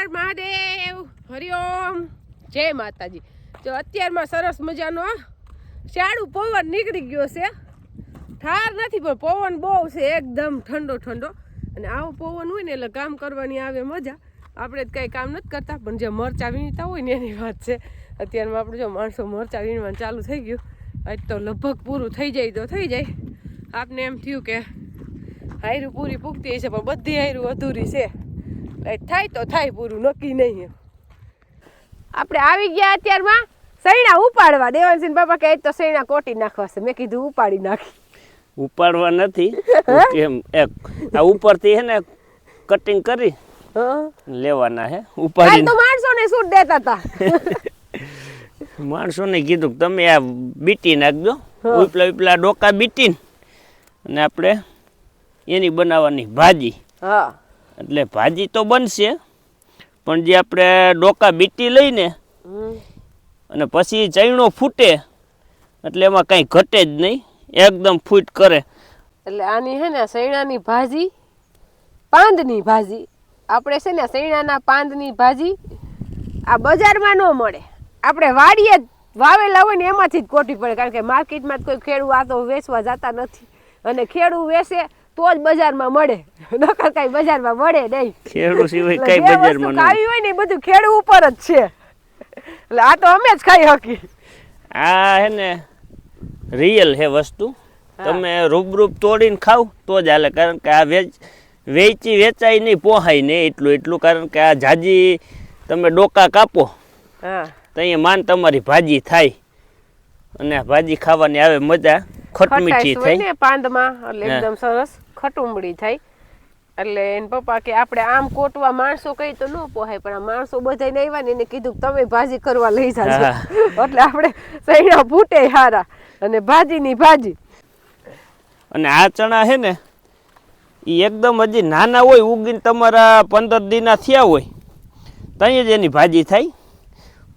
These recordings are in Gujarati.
હર મહાદેવ. હરિઓમ. જય માતાજી. જો અત્યારમાં સરસ મજાનો શાળું પવન નીકળી ગયો છે. ઠાર નથી, પણ પવન બહુ છે, એકદમ ઠંડો ઠંડો. અને આવો પવન હોય ને એટલે કામ કરવાની આવે મજા. આપણે તો કાંઈ કામ નથી કરતા, પણ જે મરચા વીણતા હોય ને એની વાત છે. અત્યારમાં આપણે જો માણસો મરચા વીણવાનું ચાલુ થઈ ગયું. આજ તો લગભગ પૂરું થઈ જાય તો થઈ જાય. આપને એમ થયું કે હાયરું પૂરી પૂગતી હશે, પણ બધી હાયરું અધૂરી છે. થાય તો થાય પૂરું નક્કી નહીં. આપણે આવી ગયા અત્યારમાં સૈણા ઉપાડવા. દેવાનસિંહ બાપા કહે તો સૈણા કોટી નાખવા છે. મેં કીધું ઉપાડી નાખી. ઉપાડવા નથી એમ એક આ ઉપરથી હે ને કટિંગ કરી લેવાના હે ઉપાડી તો તો માણસોને સૂટ દેતા હતા માણસોને કીધું કે તમે આ બીટી નાખજો. ઉપલા ઉપલા ડોકા બીટીને અને આપણે એની બનાવવાની ભાજી. હા. એટલે ભાજી તો બનશે પણ જે આપણે ડોકા બીટી લઈને અને પછી ચૈણો ફૂટે એટલે એમાં કંઈ ઘટે જ નહીં એકદમ ફૂટ કરે. એટલે આની હે ને સૈણાની ભાજી પાંદની ભાજી. આપણે છે ને સૈણાના પાંદની ભાજી આ બજારમાં ન મળે. આપણે વાડીએ જ વાવેલા હોય ને એમાંથી જ કોટી પડે. કારણ કે માર્કેટમાં કોઈ ખેડૂ આ તો વેચવા જતા નથી. અને ખેડૂ વેચે તો જ બજારમાં મળે. નકર કાંઈ બજારમાં મળે નહીં. ખેડૂ સિવાય કઈ બજારમાં ખાવી હોય ને બધું ખેડૂ ઉપર જ છે. એટલે આ તો અમે જ ખાઈ હકી. આ હે ને રિયલ હે વસ્તુ. તમે રૂબરૂપ તોડીને ખાવ તો જ હાલે. કારણ કે આ વેચ વેચી વેચાય નહીં પોહાય નહીં એટલું એટલું. કારણ કે આ જાજી તમે ડોકા કાપો હા. તો અહીંયા માન તમારી ભાજી થાય. અને ભાજી ખાવાની આવે મજા. ખટમીઠી મીઠી થાય ને પાંદમાં? એટલે એકદમ સરસ ખટુંબળી થાય એટલે એને પપ્પા કે આપણે આમ કોટવા માણસો કઈ તો ન પોહાય પણ આ માણસો બધા આવ્યા ને એને કીધું તમે ભાજી કરવા લઈ જાજો. એટલે આપણે સૈણા ફૂટે હારા અને ભાજીની ભાજી. અને આ ચણા છે ને એ એકદમ હજી નાના હોય ઉગીને તમારા પંદર દિના થયા હોય ત્યાં જ એની ભાજી થાય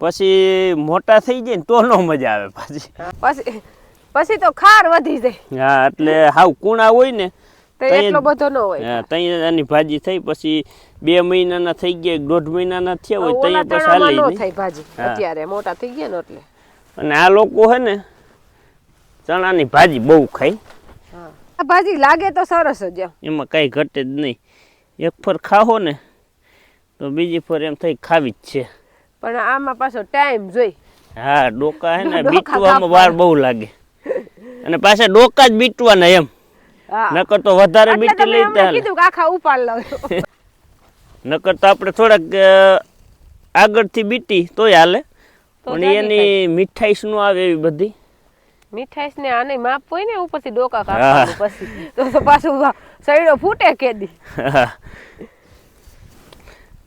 પછી મોટા થઈ જાય ને તો ન મજા આવે પાછી પછી પછી તો ખાર વધી જાય. હા એટલે હાવ કુણા હોય ને એટલો બધો ન હોય. ત્યાં એની ભાજી થઈ પછી બે મહિનાના થઈ ગયા દોઢ મહિનાના થયા હોય ત્યાં ચણામાં હાલી થાય ભાજી. અત્યારે મોટા થઈ ગયા ને એટલે. અને આ લોકો હે ને ચણાની ભાજી બહુ ખાય. આ ભાજી લાગે તો સરસ જ એમાં. કઈ ઘટે જ નહીં. એક ફર ખાહો ને તો બીજી ફર એમ થઈ ખાવી જ છે. પણ આમાં પાછો ટાઈમ જોઈ. હા ડોકા હે ને બીકવામાં વાર બહુ લાગે. અને પાછા ડોકા જ બીટવાના એમ. નકર તો વધારે બીટી લઈ કીધું આખા ઉપાડ લો. નકર તો આપણે થોડાક આગળથી બીટી તોય હાલે. પણ એની મીઠાઈશનું આવે એવી બધી. મીઠાઈસ ને આને માપ હોય ને ઉપરથી ડોકા હા. કાપવાનું પછી. તો તો પાછું સૈડો ફૂટે કેદી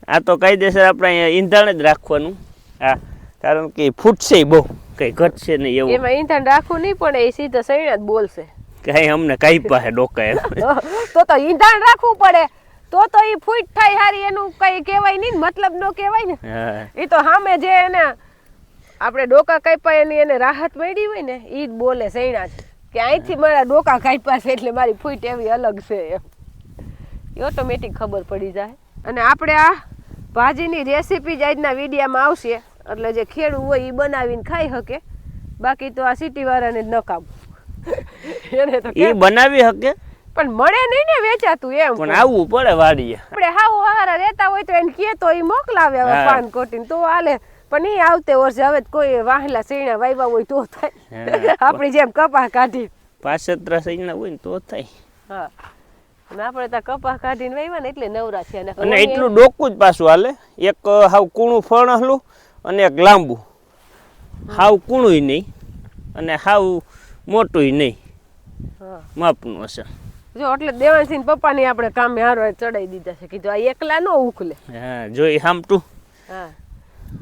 આ તો કાયદેસર આપણે અહીંયા ઈંધણ જ રાખવાનું. હા. કારણ કે ફૂટશે બહુ. કઈ ઘટશે નહીં એવું. એમાં ઈંધણ રાખવું નહીં પણ એ સીધા સૈણા જ બોલશે. કઈ અમને કઈ પાસે ડોકા તો તો ઈંધણ રાખવું પડે. તો તો ઈ ફૂટ થાય હારી એનું કઈ કહેવાય નહીં મતલબ નો કહેવાય ને. એ તો સામે જે એને આપણે ડોકા કાપ્યા એની એને રાહત મળી હોય ને એ જ બોલે સૈણા જ. કે અહીંથી મારા ડોકા કાપ્યા છે એટલે મારી ફૂટ એવી અલગ છે એમ. ઓટોમેટિક ખબર પડી જાય. અને આપણે આ ભાજીની રેસીપી જ આજના વિડીયામાં આવશે. એટલે જે ખેડૂ હોય એ બનાવીને ખાઈ શકે. બાકી તો આ સિટી વાળાને જ નકામ એને તો એ બનાવી શકે? પણ મળે નહીં ને વેચાતું એમ. પણ આવવું પડે વાડીએ. આપણે હાવ હારા રહેતા હોય તો એને કહે તો એ મોકલાવે હવે પાન કોટીને. તો હાલે. પણ એ આવતે વર્ષે હવે કોઈ વાહલા સૈણા વાવ્યા હોય તો થાય. આપણી જેમ કપા કાઢી પાસત્રા સૈના હોય ને તો થાય. હા. ને આપણે ત્યાં કપા કાઢીને વાવ્યા ને એટલે નવરા છે અને એટલું ડોકું જ પાછું હાલે. એક હાવ કૂણું ફણસલું અને એક લાંબુ. હાવ કૂણુંય નહીં અને હાવ મોટુંય નહીં. હા. માપનું હશે. જો એટલે દેવાનસિંહ પપ્પાની આપણે કામે હારો ચડાઈ દીધા છે. કીધું આ એકલા નો ઉખલે. હા જોઈ હામટું. હા.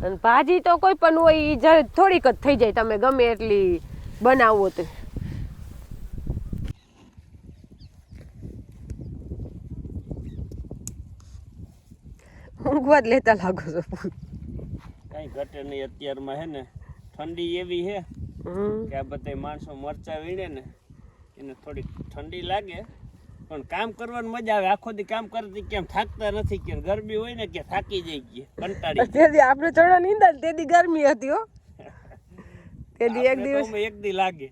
અને ભાજી તો કોઈ પણ હોય ઈ જ્યારે થોડીક જ થઈ જાય. તમે ગમે એટલી બનાવો તો. ઊંઘવા જ લેતા લાગો છો. કાંઈ ઘટે નહીં અત્યારમાં હે ને? ઠંડી એવી હે કે આ બધા માણસો મરચા વીણે ને એને થોડીક ઠંડી લાગે. પણ કામ કરવાની મજા આવે. આખો દી કામ કરતી કેમ થાકતા નથી કેમ ગરમી હોય ને કે થાકી જાય ગઈ કંટાળી તેથી આપણે ચણા નીંદા તેથી ગરમી હતી હો. તેથી એક દિવસ એક દી લાગે.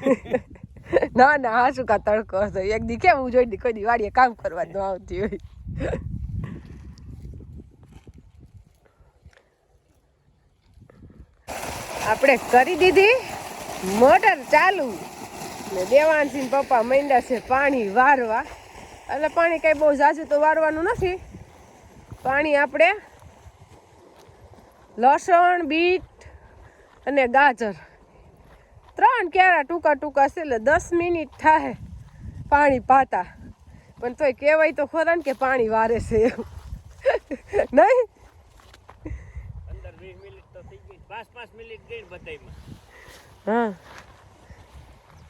ના ના હા શું કા તડકો હતો? એક દી કેમ હું જોઈ દી કોઈ દી વાડીએ કામ કરવા ન આવતી હોય. આપણે કરી દીધી. મોટર ચાલુ. ને દેવાનસિંહ પપ્પા માંડ્યા છે પાણી વારવા. એટલે પાણી કંઈ બહુ ઝાઝું તો વારવાનું નથી. પાણી આપણે લસણ, બીટ અને ગાજર. ત્રણ ક્યારા ટૂંકા ટૂંકા છે એટલે દસ મિનિટ થાય પાણી પાતા. પણ તોય કહેવાય તો ખરા ને કે પાણી વારે છે એવું નહીં પંદર વીસ મિનિટ તો થઈ ગઈ પાંચ પાંચ મિનિટ ગઈ બધાયમાં. હા.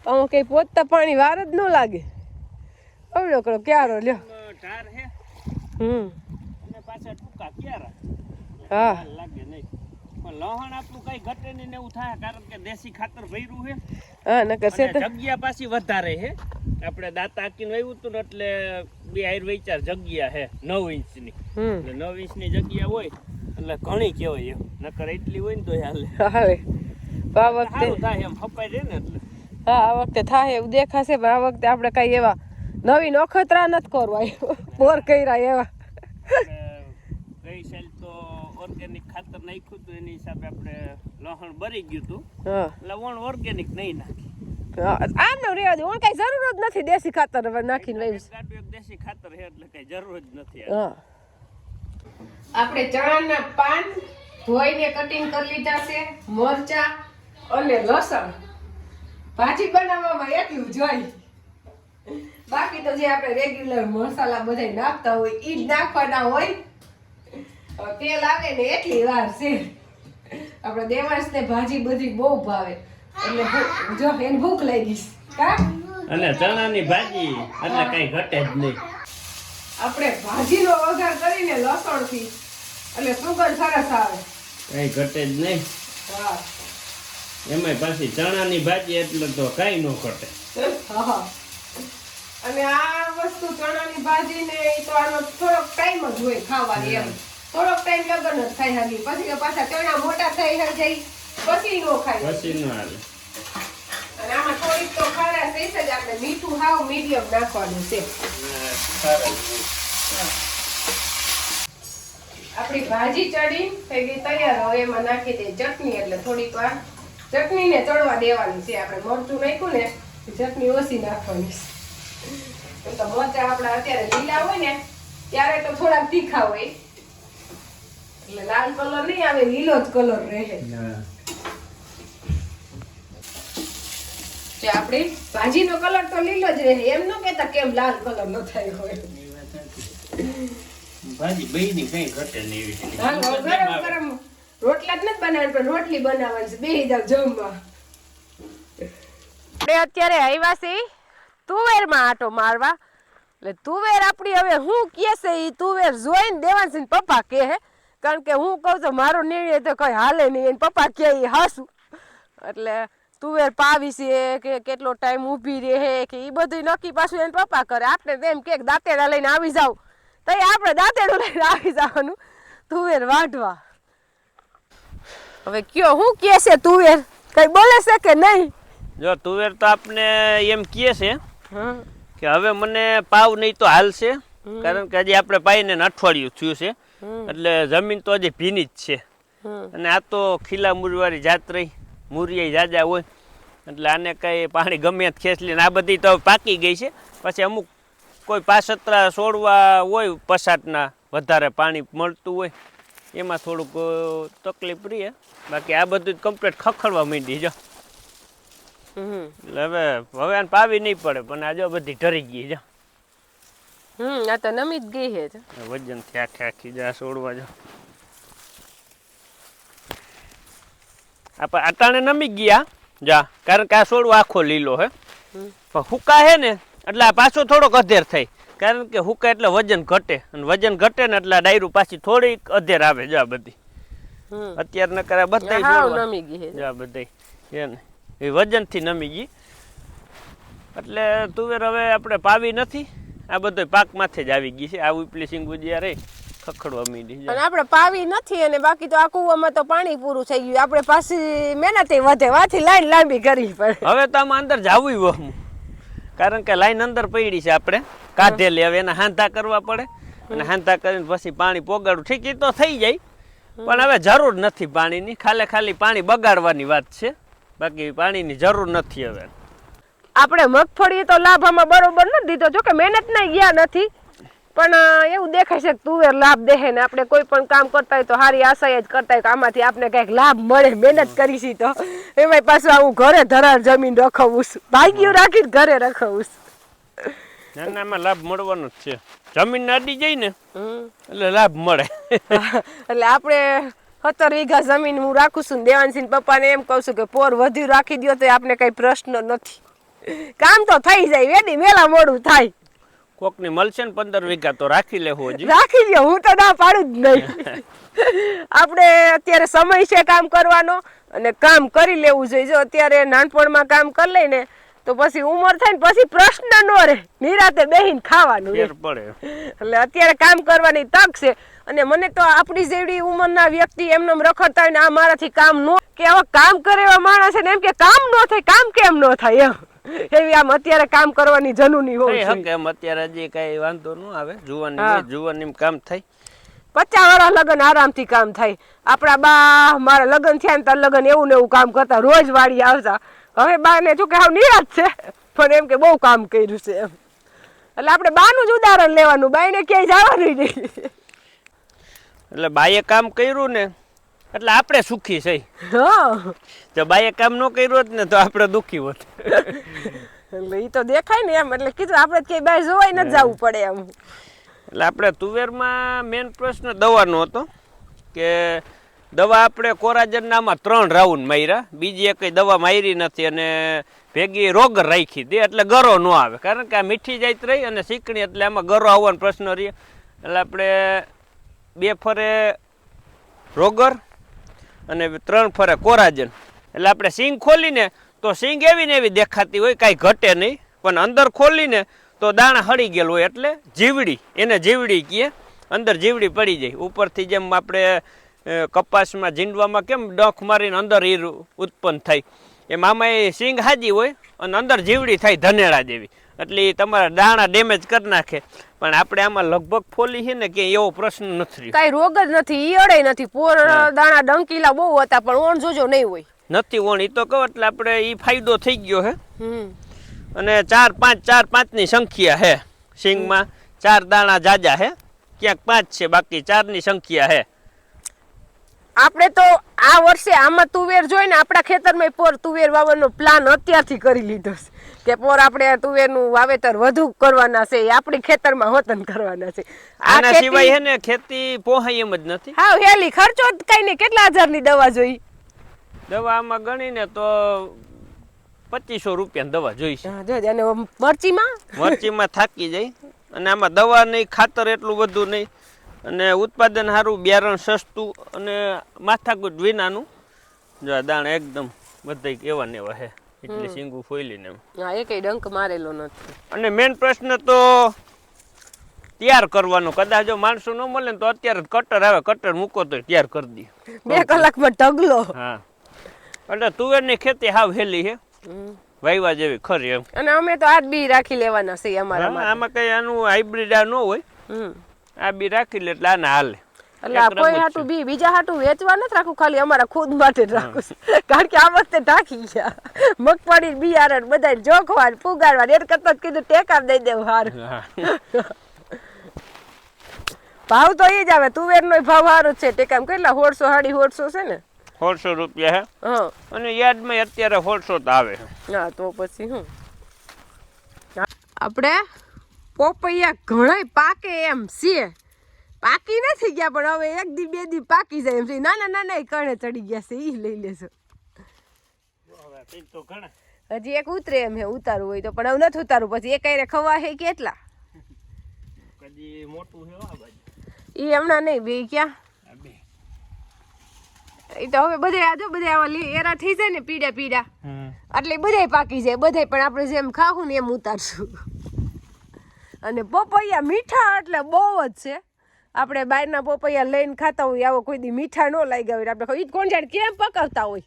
આમાં કંઈ પોતતા પાણી વાર જ ન લાગે. અવડો કરો ક્યારો લ્યો. ઢાર હે. હમ. અને પાછા ટૂંકા ક્યારા. હા. લાગે નહીં. પણ લહણ આપણું કઈ ઘટે નહીં ને એવું થાય કારણ કે દેશી ખાતર ભર્યું હે. હા નકર છે જગ્યા પાછી વધારે છે આપણે દાંત હાકીને આવ્યું હતું ને એટલે બે આયર જગ્યા હે નવ ઇંચની. એટલે નવ ઇંચની જગ્યા હોય. એટલે ઘણી કહેવાય એમ. નકર એટલી હોય ને તો હાલે. હવે આ વખતે થાય એમ હપાઈ રહે ને એટલે. હા આ વખતે થાય એવું દેખાશે પણ આ વખતે આપણે કઈ એવા નવી નોખતરા નથી કરવા. બોર કર્યા એવા. કઈ ગઈ સાલ તો ઓર્ગેનિક ખાતર નાખ્યું હતું એની હિસાબે આપણે લહણ બરી ગયું હતું. હા. એટલે વણ ઓર્ગેનિક નહીં નાખી. આમ નો રેવા દે ઓણ કઈ જરૂર જ નથી દેશી ખાતર નાખીને દેશી ખાતર છે એટલે કઈ જરૂર જ નથી. હા. આપણે ચણાના પાન ધોઈને કટિંગ કરી લીધા છે, મરચા અને લસણ. ભાજી બનાવવામાં એટલું જોઈ બાકી તો જે આપણે રેગ્યુલર મસાલા બધા નાખતા હોય, ઈ જ નાખવાના હોય. તેલ આવે ને એટલી વાર છે. આપણે દેવાંશને ભાજી બધી બહુ ભાવે. એટલે જો, એને ભૂખ લાગી. છે. કા? અને ચણાની ભાજી, એટલે કઈ ઘટે જ નહીં. આપણે ભાજીનો વઘાર કરીને લસણથી. એટલે સુગંધ સરસ આવે. કઈ ઘટે જ નહીં. હા. એમાંય પાછી ચણાની ભાજી એટલે તો કઈ ન ઘટે. અને આ વસ્તુ ચણાની ભાજી ને એ તો આનો થોડોક ટાઈમ જ હોય ખાવાની એમ. થોડોક ટાઈમ લગન જ ખાઈ હાલી પછી પાછા ચણા મોટા થઈ જાય પછી નો ખાય. પછી ન હાલે. આપણે ભાજી ચડી થઈ ગઈ તૈયાર, હવે એમાં નાખી દે ચટણી એટલે થોડીક વાર. ચટણીને ચડવા દેવાની છે, આપણે મરચું નાખ્યું ને ચટણી ઓછી નાખવાની છે. તો મરચા આપણા અત્યારે લીલા હોય ને, ત્યારે તો થોડાક તીખા હોય. એટલે લાલ કલર નહીં આવે, લીલો જ કલર રહે. જે આપણી ભાજીનો કલર તો લીલો જ રહે. એમ ન કહેતા કેમ લાલ કલર ન થાય હોય. ભાજી બેયની કઈ ઘટે નહીં એવી ગરમ ગરમ રોટલા જ નથી બનાવવાની પણ રોટલી બનાવવાની છે. બે જાવ જમવા. આપણે અત્યારે આવ્યા છે તુવેરમાં આટો મારવા. એટલે તુવેર આપણી હવે હું કહે છે એ તુવેર જોઈને દેવાનસિંહ પપ્પા કહે હે. કારણ કે હું કહું તો મારો નિર્ણય તો કઈ હાલે નહીં. પપ્પા કહે એ હાસું એટલે તુવેર પાવી છે કે કેટલો ટાઈમ ઊભી રહે કે એ બધું નક્કી પાછું એને પપ્પા કરે. આપણે એમ કે દાંતેડા લઈને આવી જાવ. તો આપણે દાંતેડું લઈને આવી જવાનું. તુવેર વાઢવા. હવે કયો હું કે છે તુવેર કઈ બોલે છે કે નહીં? જો તુવેર તો આપને એમ કહે છે કે હવે મને પાવ નહીં તો હાલશે કારણ કે હજી આપણે પાઈને અઠવાડિયું થયું છે. એટલે જમીન તો હજી ભીની જ છે. અને આ તો ખીલા મૂરવાળી જાત રહી. મૂરિયા જાજા હોય. એટલે આને કંઈ પાણી ગમે તે ખેંચલી ને આ બધી તો પાકી ગઈ છે. પછી અમુક કોઈ પાસતરા છોડવા હોય પસાટના વધારે પાણી મળતું હોય એમાં થોડુંક તકલીફ રહે બાકી આ બધું કમ્પ્લીટ ખખડવા માંડી જો એટલે હવે હવે આને પાવી નહીં પડે પણ આ જો બધી ઢરી ગઈ જો હમ આ તો નમી જ ગઈ છે. વજનથી આખે આખી જા છોડવા જો આપણે અટાણે નમી ગયા. જા કારણ કે આ છોડવો આખો લીલો હે. પણ હુકા હે ને એટલે આ પાછો થોડોક અધેર થાય કારણ કે હુકા એટલે વજન ઘટે. અને વજન ઘટે ને એટલે ડાયરું પાછી થોડીક અધેર આવે. જા બધી. અત્યાર ન કરે બધા નમી ગઈ જા બધી એ ને. એ વજનથી નમી ગઈ. એટલે તુવેર હવે આપણે પાવી નથી. આ બધો પાકમાંથી જ આવી ગઈ છે. આ ઉપલી સિંગુજિયા રહી. ખખડવા મીડી અને આપણે પાવી નથી અને બાકી તો આ કૂવામાં તો પાણી પૂરું થઈ ગયું. આપણે પાછી મહેનતે વધે વાથી લાઈન લાંબી કરવી પડે. હવે તો આમાં અંદર જાવું વહમું કારણ કે લાઈન અંદર પડી છે આપણે. કાઢેલી હવે એના હાંધા કરવા પડે. અને હાંધા કરીને પછી પાણી પોગાડવું ઠીક એ તો થઈ જાય. પણ હવે જરૂર નથી પાણીની. ખાલે ખાલી પાણી બગાડવાની વાત છે. બાકી પાણીની જરૂર નથી હવે. આપણે મગફળી તો લાભામાં બરોબર નથી દીધો. જો કે મહેનત ના ગયા નથી. પણ એવું દેખાય છે કે તુવેર લાભ દેહે ને આપણે કોઈ પણ કામ કરતા હોય તો સારી આશા જ કરતા હોય કે આમાંથી આપણે કંઈક લાભ મળે મહેનત કરીશી તો. એમાંય પાછું હું ઘરે ધરાર જમીન રખવું છું. ભાગ્યું રાખીને ઘરે રખવું છું. ના લાભ મળવાનો જ છે. જમીન અડી જાય ને. એટલે લાભ મળે. એટલે આપણે સત્તર વીઘા જમીન હું રાખું છું દેવાનસિંહ પપ્પાને એમ કહું છું કે પોર વધુ રાખી દો તો આપણે કઈ પ્રશ્ન નથી. કામ તો થઈ જાય વેડી મેલા મોડું થાય. કોકની મળશે ને પંદર વીઘા તો રાખી લેવું હજી. રાખી લે હું તો ના પાડું જ નહીં. આપણે અત્યારે સમય છે કામ કરવાનો અને કામ કરી લેવું જોઈએ. જો અત્યારે નાનપણમાં કામ કરી લઈને તો પછી ઉંમર થાય ને પછી પ્રશ્ન ન રહે. નિરાતે બેહીને ખાવાનું. પડે. એટલે અત્યારે કામ કરવાની તક છે. અને મને તો આપણી જેવડી ઉંમરના વ્યક્તિ એમને એમ રખડતા હોય ને આ મારાથી કામ ન કે આવા કામ કરે એવા માણસ છે ને એમ કે કામ નો થાય કામ કેમ નો થાય એમ. એવી આમ અત્યારે કામ કરવાની જનુની હોય હકે એમ અત્યારે હજી કઈ વાંધો ન આવે. જુવાની જુવાની કામ થાય. પચાસ વાળા લગ્ન આરામથી કામ થાય. આપણા બા મારા લગ્ન થયા ને તાર લગ્ન એવું ને એવું કામ કરતા રોજ વાળી આવતા. હવે બા ને જો કે હાવ નિરાશ છે પણ એમ કે બહુ કામ કર્યું છે એમ. એટલે આપણે બાનું જ ઉદાહરણ લેવાનું બાઈને ક્યાંય જવાનું નહીં. એટલે બાઈએ કામ કર્યું ને એટલે આપણે સુખી છે. જો બાઈએ કામ ન કર્યું હોત ને તો આપણે દુખી હોત. એટલે એ તો દેખાય ને એમ એટલે કીધું આપણે ક્યાંય બહાર જોવાય ન જવું પડે એમ. એટલે આપણે તુવેરમાં મેઇન પ્રશ્ન દવાનો હતો કે દવા આપણે કોરાજનનામાં ત્રણ રાઉન્ડ માર્યા. બીજી એક દવા મારી નથી અને ભેગી રોગ રાખી દે એટલે ગરો ન આવે. કારણ કે આ મીઠી જાત રહી અને શીકણી એટલે આમાં ગરો આવવાનો પ્રશ્ન રહે એટલે આપણે બે ફરે રોગર અને ત્રણ ફરે કોરાજન. એટલે આપણે સિંગ ખોલીને તો સિંગ એવી ને એવી દેખાતી હોય, કાંઈ ઘટે નહીં. પણ અંદર ખોલીને તો દાણા હળી ગયેલું હોય એટલે જીવડી, એને જીવડી કહીએ. અંદર જીવડી પડી જાય. ઉપરથી જેમ આપણે કપાસમાં જીંડવામાં કેમ ડખ મારીને અંદર ઈર ઉત્પન્ન થાય. એમ આમાં એ સિંગ હાજી હોય અને અંદર જીવડી થાય ધનેડા જેવી. એટલે તમારા દાણા ડેમેજ કરી નાખે. પણ આપણે આમાં લગભગ ફોલી છે ને કે એવો પ્રશ્ન નથી કાંઈ રોગ જ નથી ઈયળે નથી. પોર દાણા ડંકીલા બહુ હતા પણ ઓણ જોજો નહીં હોય. નથી ઓણ એ તો કહો એટલે આપણે એ ફાયદો થઈ ગયો હે. અને ચાર પાંચ ચાર પાંચની સંખ્યા હે સિંગમાં ચાર દાણા જાજા હે ક્યાંક પાંચ છે બાકી ચારની સંખ્યા હે. આપણે તો આ વર્ષે આમાં તુવેર જોઈને આપણા ખેતરમાં પોર તુવેર વાવવાનો પ્લાન અત્યારથી કરી લીધો છે. કે પોર આપણે તુવેરનું વાવેતર વધુ કરવાના છે એ આપણી ખેતરમાં હોતન કરવાના છે. આના સિવાય હે ને ખેતી પોહાય એમ જ નથી. હા હેલી ખર્ચો જ કઈ નહીં. કેટલા હજારની દવા જોઈ? દવામાં ગણીને તો પચીસો રૂપિયાની દવા જોઈશે અને મરચીમાં? મરચીમાં થાકી જાય. અને આમાં દવા નહીં ખાતર એટલું બધું નહીં. અને ઉત્પાદન સારું બિયારણ સસ્તું અને માથાકૂટ વિનાનું. જો આ દાણા એકદમ બધા એવા ને એવા હે. એટલે સિંગુ ફોઈલીને હા એ કઈ ડંક મારેલો નથી. અને મેન પ્રશ્ન તો તૈયાર કરવાનો. કદાચ જો માણસો ન મળે ને તો અત્યારે કટર આવે. કટર મૂકો તો તૈયાર કરી દે. બે કલાકમાં ઢગલો. હા. એટલે તુવેરની ખેતી હાવ હેલી હે. વાયવા જેવી ખરી એમ. અને અમે તો આજ બી રાખી લેવાના છે અમારા આમાં કઈ આનું હાઇબ્રિડ આ ન હોય. આ બી રાખી લે એટલે આને હાલે. એટલે આ કોઈ હાટું બી બીજા હાટું વેચવા નથી રાખું ખાલી અમારા ખુદ માટે જ રાખું છું. કારણ કે આ વખતે ઢાંકી ગયા. મગફળી બિયારણ બધા જોખવા પુગાડવા એ કરતા જ કીધું ટેકા દઈ દેવું હારું. ભાવ તો એ જ આવે તુવેર નો ભાવ સારો છે. ટેકામ કેટલા સોળસો સાડી સોળસો છે ને? સોળસો રૂપિયા હે. અને યાદમાં અત્યારે સોળસો તો આવે. હા તો પછી હું? આપણે પોપૈયા ઘણાય પાકે એમ છે પાકી નથી ગયા પણ હવે એક દી બે દી પાકી જાય એમ છે. નાના નાના કણે ચડી ગયા છે એ લઈ લેશો હજી એક ઉતરે એમ હે ઉતારવું હોય તો પણ હવે નથી ઉતારવું. પછી એક આયરે ખવા હે કેટલા? કદી મોટું એ હમણાં નહીં બે ક્યાં? એ તો હવે બધે આજો બધે આવા લી- એરા થઈ જાય ને પીડા પીડા. એટલે બધાય પાકી જાય બધાય પણ આપણે જેમ ખાવું ને એમ ઉતારશું. અને પપૈયા મીઠા એટલે બહુ જ છે. આપણે બહારના પોપૈયા લઈને ખાતા હોય આવો કોઈ દી મીઠા ન લાગ્યા હોય. આપણે ઈ કોણ જાણે કેમ પકવતા હોય.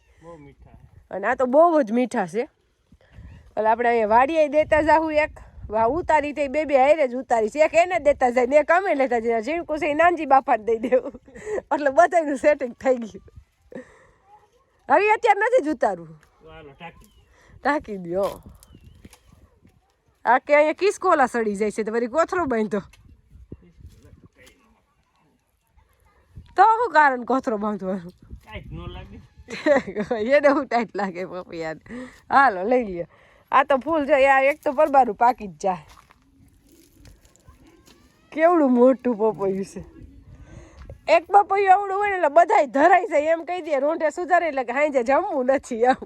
અને આ તો બહુ જ મીઠા છે. એટલે આપણે અહીંયા વાડીએ દેતા જાઉં એક. વા ઉતારી તે બે બે હારે જ ઉતારી છે. એક એને દેતા જાય ને એક અમે લેતા જઈએ ઝીણકું છે નાનજી બાપાને દઈ દેવું. એટલે બધાનું સેટિંગ થઈ ગયું. હવે અત્યારે નથી જ ઉતારવું. ટાંકી દો. આ કે અહીંયા કિસકોલા સડી જાય છે તો વળી કોથરો બાંધો. તો શું કારણ કોથરો બાંધવાનું કાંઈ ન લાગે. એને હું ટાઈટ લાગે પપૈયાને હાલો લઈ લ્યો. આ તો ફૂલ છે આ એક તો પરબારું પાકી જ જાય. કેવડું મોટું પપૈયું છે. એક પપૈયું આવડું હોય ને એટલે બધાય ધરાઈ જાય એમ કહી દે રોંઢે સુધારે એટલે કે હાંજે જમવું નથી એમ.